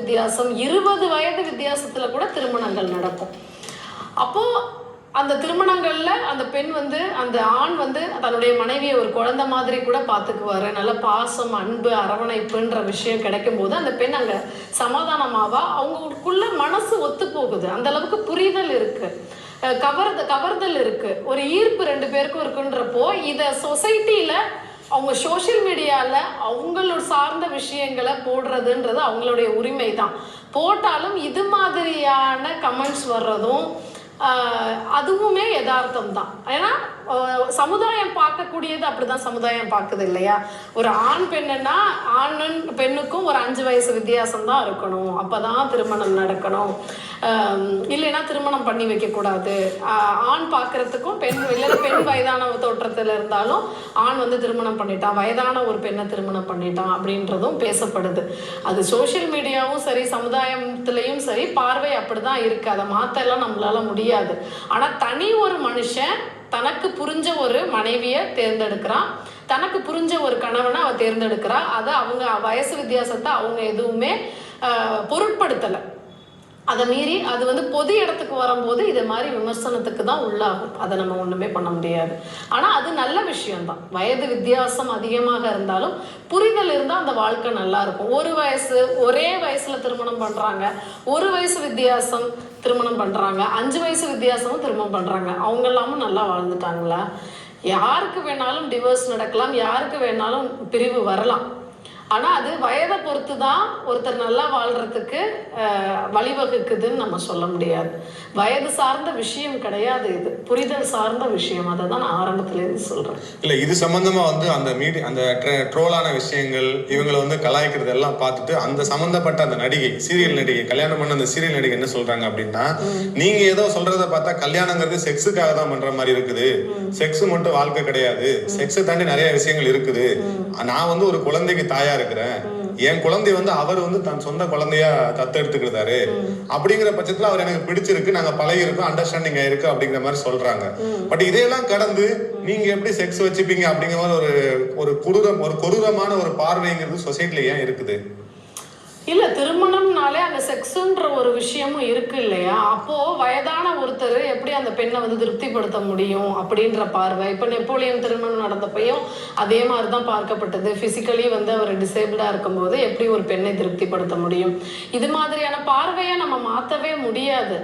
வித்தியாசம். இருபது வயது வித்தியாசத்துல கூட திருமணங்கள் நடக்கும். அப்போ அந்த திருமணங்கள்ல அந்த பெண் வந்து அந்த ஆண் வந்து தன்னுடைய மனைவியை ஒரு குழந்தை மாதிரி கூட பார்த்துக்குவாரு. நல்ல பாசம் அன்பு அரவணைப்புன்ற விஷயம் கிடைக்கும் போது அந்த பெண் அங்க சமாதானமாவா? அவங்களுக்குள்ள மனசு ஒத்து போகுது அந்த அளவுக்கு புரிதல் இருக்கு. கவர்த கவர்தல் இருக்கு. ஒரு ஈர்ப்பு ரெண்டு பேருக்கும் இருக்குன்றப்போ இதை சொசைட்டில அவங்க சோஷியல் மீடியாவில் அவங்களோட சார்ந்த விஷயங்களை போடுறதுன்றது அவங்களுடைய உரிமை தான் போட்டாலும் இது மாதிரியான கமெண்ட்ஸ் வர்றதும் அதுவுமே யதார்த்தம் தான் ஏன்னா சமுதாயம் பார்க்கக்கூடியது அப்படிதான் சமுதாயம் பார்க்குது இல்லையா? ஒரு ஆண் பெண்ணுன்னா ஆண் பெண்ணுக்கும் ஒரு அஞ்சு வயசு வித்தியாசம் தான் இருக்கணும். அப்பதான் திருமணம் நடக்கணும். இல்லைன்னா திருமணம் பண்ணி வைக்கக்கூடாது. ஆண் பார்க்கறதுக்கும் பெண் இல்லைன்னா பெண் வயதான தோற்றத்தில் இருந்தாலும் ஆண் வந்து திருமணம் பண்ணிட்டான். வயதான ஒரு பெண்ணை திருமணம் பண்ணிட்டான் அப்படின்றதும் பேசப்படுது. அது சோஷியல் மீடியாவும் சரி சமுதாயத்திலையும் சரி பார்வை அப்படிதான் இருக்கு. அதை மாற்றெல்லாம் நம்மளால முடியாது. ஆனா தனி ஒரு மனுஷன் தனக்கு புரிஞ்ச ஒரு மனைவியை தேர்ந்தெடுக்கிறான். தனக்கு புரிஞ்ச ஒரு கணவனை அவள் தேர்ந்தெடுக்கிறா. அதை அவங்க வயசு வித்தியாசத்தை அவங்க எதுவுமே பொருட்படுத்தலை. அதை மீறி அது வந்து பொது இடத்துக்கு வரும்போது இது மாதிரி விமர்சனத்துக்கு தான் உள்ளாகும். அதை நம்ம ஒன்றுமே பண்ண முடியாது. ஆனால் அது நல்ல விஷயம்தான். வயது வித்தியாசம் அதிகமாக இருந்தாலும் புரிதல் இருந்தால் அந்த வாழ்க்கை நல்லா இருக்கும். ஒரு வயசு ஒரே வயசில் திருமணம் பண்ணுறாங்க ஒரு வயசு வித்தியாசம் திருமணம் பண்ணுறாங்க அஞ்சு வயசு வித்தியாசமும் திருமணம் பண்ணுறாங்க அவங்க எல்லாமும் நல்லா வாழ்ந்துட்டாங்களா? யாருக்கு வேணாலும் டிவோர்ஸ் நடக்கலாம். யாருக்கு வேணாலும் பிரிவு வரலாம். ஆனா அது வயதை பொறுத்து தான் ஒருத்தர் நல்லா வாழ்றதுக்கு அஹ், வழிவகுக்குதுன்னு நம்ம சொல்ல முடியாது. வயது சார்ந்த விஷயம் கிடையாது இது. புரிதல் சார்ந்த விஷயம். அதை தான் நான் ஆரம்பத்துல இருந்து சொல்றேன். இல்ல இது சம்பந்தமா வந்து அந்த மீடி அந்த ட்ரோலான விஷயங்கள் இவங்களை வந்து கலாய்க்கிறது எல்லாம் பார்த்துட்டு அந்த சம்பந்தப்பட்ட அந்த நடிகை சீரியல் நடிகை கல்யாணம் பண்ண அந்த சீரியல் நடிகை என்ன சொல்றாங்க அப்படின்னா நீங்க ஏதோ சொல்றத பார்த்தா கல்யாணங்கிறது செக்ஸுக்காக தான் பண்ற மாதிரி இருக்குது. செக்ஸ் மட்டும் வாழ்க்கை கிடையாது. செக்ஸை தாண்டி நிறைய விஷயங்கள் இருக்குது. நான் வந்து ஒரு குழந்தைக்கு தாயா இருக்கிறேன். என் குழந்தை வந்து அவர் வந்து தன் சொந்த குழந்தையா தத்தெடுத்துக்கிறாரு அப்படிங்கிற பட்சத்துல அவர் எனக்கு பிடிச்சிருக்கு. நாங்க பழகி இருக்கோம் அண்டர்ஸ்டாண்டிங் ஆயிருக்கு அப்படிங்கிற மாதிரி சொல்றாங்க. பட் இதையெல்லாம் கடந்து நீங்க எப்படி செக்ஸ் வச்சுப்பீங்க அப்படிங்கிற மாதிரி ஒரு ஒரு கொடூரம் ஒரு கொடூரமான ஒரு பார்வைங்கிறது சொசைட்டில ஏன் இருக்குது? இல்ல திருமணம்னாலே அந்த செக்ஸுன்ற ஒரு விஷயமும் இருக்கு இல்லையா? அப்போ வயதான ஒருத்தர் எப்படி அந்த பெண்ணை வந்து திருப்திப்படுத்த முடியும் அப்படின்ற பார்வை? இப்ப நெப்போலியன் திருமணம் நடந்தப்பையும் அதே மாதிரி தான் பார்க்கப்பட்டது. பிசிக்கலி வந்து அவர் டிசேபிளா இருக்கும்போது எப்படி ஒரு பெண்ணை திருப்திப்படுத்த முடியும்? இது மாதிரியான பார்வையை நம்ம மாத்தவே முடியாது.